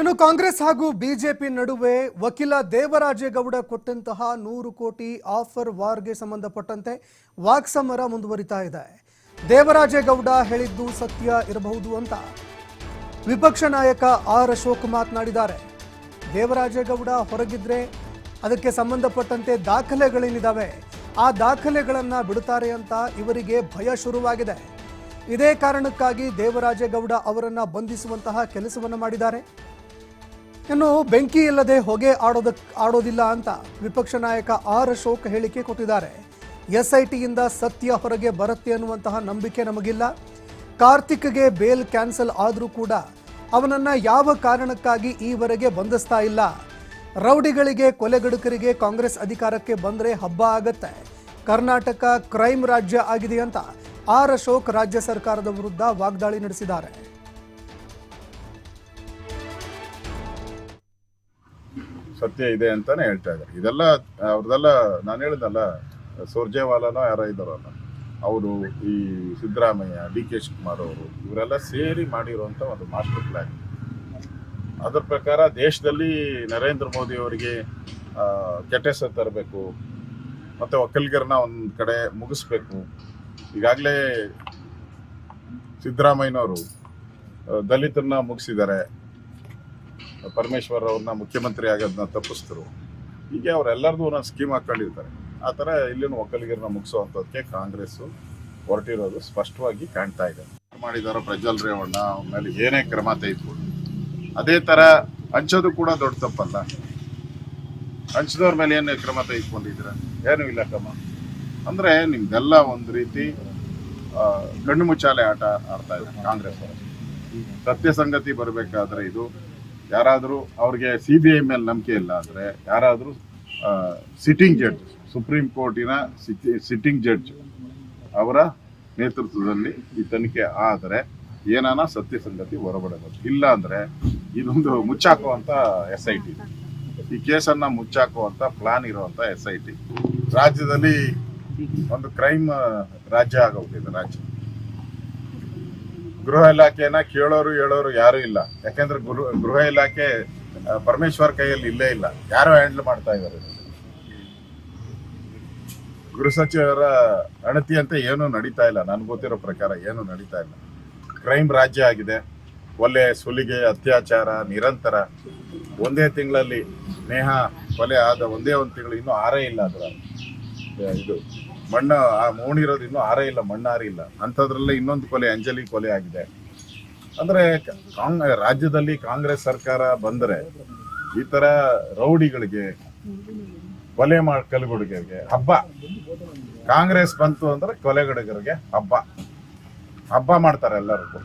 ಇನ್ನು ಕಾಂಗ್ರೆಸ್ ಹಾಗೂ ಬಿಜೆಪಿ ನಡುವೆ ವಕೀಲ ದೇವರಾಜೇಗೌಡ ಕೊಟ್ಟಂತಹ ನೂರು ಕೋಟಿ ಆಫರ್ ವಾರ್ಗೆ ಸಂಬಂಧಪಟ್ಟಂತೆ ವಾಕ್ಸಮರ ಮುಂದುವರಿತಾ ಇದೆ. ದೇವರಾಜೇಗೌಡ ಹೇಳಿದ್ದು ಸತ್ಯ ಇರಬಹುದು ಅಂತ ವಿಪಕ್ಷ ನಾಯಕ ಆರ್ ಅಶೋಕ್ ಮಾತನಾಡಿದ್ದಾರೆ. ದೇವರಾಜೇಗೌಡ ಹೊರಗಿದ್ರೆ ಅದಕ್ಕೆ ಸಂಬಂಧಪಟ್ಟಂತೆ ದಾಖಲೆಗಳೇನಿದ್ದಾವೆ ಆ ದಾಖಲೆಗಳನ್ನು ಬಿಡುತ್ತಾರೆ ಅಂತ ಇವರಿಗೆ ಭಯ ಶುರುವಾಗಿದೆ. ಇದೇ ಕಾರಣಕ್ಕಾಗಿ ದೇವರಾಜೇಗೌಡ ಅವರನ್ನು ಬಂಧಿಸುವಂತಹ ಕೆಲಸವನ್ನು ಮಾಡಿದ್ದಾರೆ. ಇನ್ನು ಬೆಂಕಿ ಇಲ್ಲದೆ ಹೊಗೆ ಆಡೋದಕ್ ಆಡೋದಿಲ್ಲ ಅಂತ ವಿಪಕ್ಷ ನಾಯಕ ಆರ್ ಅಶೋಕ್ ಹೇಳಿಕೆ ಕೊಟ್ಟಿದ್ದಾರೆ. ಎಸ್ಐಟಿಯಿಂದ ಸತ್ಯ ಹೊರಗೆ ಬರುತ್ತೆ ಅನ್ನುವಂತಹ ನಂಬಿಕೆ ನಮಗಿಲ್ಲ. ಕಾರ್ತಿಕ್ಗೆ ಬೇಲ್ ಕ್ಯಾನ್ಸಲ್ ಆದರೂ ಕೂಡ ಅವನನ್ನ ಯಾವ ಕಾರಣಕ್ಕಾಗಿ ಈವರೆಗೆ ಬಂಧಿಸ್ತಾ ಇಲ್ಲ. ರೌಡಿಗಳಿಗೆ, ಕೊಲೆಗಡುಕರಿಗೆ ಕಾಂಗ್ರೆಸ್ ಅಧಿಕಾರಕ್ಕೆ ಬಂದರೆ ಹಬ್ಬ ಆಗತ್ತೆ. ಕರ್ನಾಟಕ ಕ್ರೈಮ್ ರಾಜ್ಯ ಆಗಿದೆ ಅಂತ ಆರ್ ಅಶೋಕ್ ರಾಜ್ಯ ಸರ್ಕಾರದ ವಿರುದ್ಧ ವಾಗ್ದಾಳಿ ನಡೆಸಿದ್ದಾರೆ. ಸತ್ಯ ಇದೆ ಅಂತಾನೆ ಹೇಳ್ತಾ ಇದ್ದಾರೆ. ಇದೆಲ್ಲ, ಅವ್ರದೆಲ್ಲ ನಾನು ಹೇಳಿದ್ನಲ್ಲ, ಸುರ್ಜೇವಾಲನೋ ಯಾರೋ ಇದ್ದಾರಲ್ಲ ಅವರು ಈ ಸಿದ್ದರಾಮಯ್ಯ, ಡಿ ಕೆ ಶಿವಕುಮಾರ್ ಅವರು, ಇವರೆಲ್ಲ ಸೇರಿ ಮಾಡಿರುವಂಥ ಒಂದು ಮಾಸ್ಟರ್ ಪ್ಲ್ಯಾನ್ ಅದರ ಪ್ರಕಾರ ದೇಶದಲ್ಲಿ ನರೇಂದ್ರ ಮೋದಿ ಅವರಿಗೆ ಕೆಟ್ಟ ಹೆಸರು ತರಬೇಕು, ಮತ್ತು ಒಕ್ಕಲಿಗರನ್ನ ಒಂದು ಕಡೆ ಮುಗಿಸ್ಬೇಕು. ಈಗಾಗಲೇ ಸಿದ್ದರಾಮಯ್ಯನವರು ದಲಿತರನ್ನ ಮುಗಿಸಿದ್ದಾರೆ. ಪರಮೇಶ್ವರ್ ಅವ್ರನ್ನ ಮುಖ್ಯಮಂತ್ರಿ ಆಗೋದನ್ನ ತಪ್ಪಿಸಿದ್ರು. ಹೀಗೆ ಅವರೆಲ್ಲರದು ಒಂದೊಂದು ಸ್ಕೀಮ್ ಹಾಕ್ಕೊಂಡಿರ್ತಾರೆ ಆ ಥರ ಇಲ್ಲಿನ ಒಕ್ಕಲಿಗರನ್ನ ಮುಗಿಸುವಂಥದ್ದಕ್ಕೆ ಕಾಂಗ್ರೆಸ್ಸು ಹೊರಟಿರೋದು ಸ್ಪಷ್ಟವಾಗಿ ಕಾಣ್ತಾ ಇದೆ. ಮಾಡಿದಾರೋ ಪ್ರಜ್ವಲ್ ರೇವಣ್ಣ ಅವ್ರ ಮೇಲೆ ಏನೇ ಕ್ರಮ ತೆಗೆದುಕೊಂಡು ಅದೇ ಥರ ಹಂಚೋದು ಕೂಡ ದೊಡ್ಡ ತಪ್ಪಲ್ಲ. ಹಂಚಿದವ್ರ ಮೇಲೆ ಏನೇ ಕ್ರಮ ತೆಗೆದುಕೊಂಡಿದ್ದೀರ? ಏನೂ ಇಲ್ಲ ಕ್ರಮ ಅಂದರೆ ನಿಮ್ದೆಲ್ಲ ಒಂದು ರೀತಿ ಗಣ್ಣು ಮುಚ್ಚಾಲೆ ಆಟ ಆಡ್ತಾ ಇದೆ ಕಾಂಗ್ರೆಸ್ ಸತ್ಯ ಸಂಗತಿ ಬರಬೇಕಾದ್ರೆ ಇದು ಯಾರಾದರೂ ಅವ್ರಿಗೆ ಸಿ ಬಿ ಐ ಮೇಲೆ ನಂಬಿಕೆ ಇಲ್ಲ ಅಂದರೆ ಯಾರಾದರೂ ಸಿಟ್ಟಿಂಗ್ ಜಡ್ಜ್ ಸುಪ್ರೀಂ ಕೋರ್ಟಿನ ಸಿಟ್ಟಿಂಗ್ ಜಡ್ಜ್ ಅವರ ನೇತೃತ್ವದಲ್ಲಿ ಈ ತನಿಖೆ ಆದರೆ ಏನಾನ ಸತ್ಯ ಸಂಗತಿ ಹೊರಬಡಬೇಕು ಇಲ್ಲ ಅಂದರೆ ಇದೊಂದು ಮುಚ್ಚಾಕುವಂಥ ಎಸ್ ಐ ಟಿ ಈ ಕೇಸನ್ನು ಮುಚ್ಚಾಕುವಂಥ ಪ್ಲಾನ್ ಇರುವಂಥ ಎಸ್ ಐ ಟಿ ರಾಜ್ಯದಲ್ಲಿ ಒಂದು ಕ್ರೈಮ್ ರಾಜ್ಯ ಆಗೋಗಿದೆ ರಾಜ್ಯ. ಗೃಹ ಇಲಾಖೆನ ಕೇಳೋರು ಹೇಳೋರು ಯಾರು ಇಲ್ಲ. ಯಾಕೆಂದ್ರೆ ಗೃಹ ಇಲಾಖೆ ಪರಮೇಶ್ವರ್ ಕೈಯಲ್ಲಿ ಇಲ್ಲೇ ಇಲ್ಲ. ಯಾರು ಹ್ಯಾಂಡಲ್ ಮಾಡ್ತಾ ಇದ್ದಾರೆ. ಗೃಹ ಸಚಿವರ ಅಣತಿ ಅಂತ ಏನೂ ನಡೀತಾ ಇಲ್ಲ. ನನ್ಗೆ ಗೊತ್ತಿರೋ ಪ್ರಕಾರ ಏನೂ ನಡೀತಾ ಇಲ್ಲ. ಕ್ರೈಮ್ ರಾಜ್ಯ ಆಗಿದೆ. ಒಳ್ಳೆ ಸುಲಿಗೆ, ಅತ್ಯಾಚಾರ, ನಿರಂತರ. ಒಂದೇ ತಿಂಗಳಲ್ಲಿ ಸ್ನೇಹ ಕೊಲೆ ಆದ ಒಂದೇ ಒಂದು ತಿಂಗಳು ಇನ್ನೂ ಆರೇ ಇಲ್ಲ ಅದರ ಇದು. ಮಣ್ಣು, ಆ ಮೋಣಿರೋದು ಇನ್ನೂ ಆರೇ ಇಲ್ಲ ಮಣ್ಣಾರೇ ಇಲ್ಲ. ಅಂಥದ್ರಲ್ಲೇ ಇನ್ನೊಂದು ಕೊಲೆ, ಅಂಜಲಿ ಕೊಲೆ ಆಗಿದೆ. ಅಂದರೆ ಕಾಂಗ್, ರಾಜ್ಯದಲ್ಲಿ ಕಾಂಗ್ರೆಸ್ ಸರ್ಕಾರ ಬಂದರೆ ಈ ಥರ ರೌಡಿಗಳಿಗೆ, ಕೊಲೆ ಮಾಡಿ ಕಲ್ಗುಡುಗರಿಗೆ ಹಬ್ಬ. ಕಾಂಗ್ರೆಸ್ ಬಂತು ಅಂದರೆ ಕೊಲೆಗಡುಗರಿಗೆ ಹಬ್ಬ. ಹಬ್ಬ ಮಾಡ್ತಾರೆ ಎಲ್ಲರಿಗೂ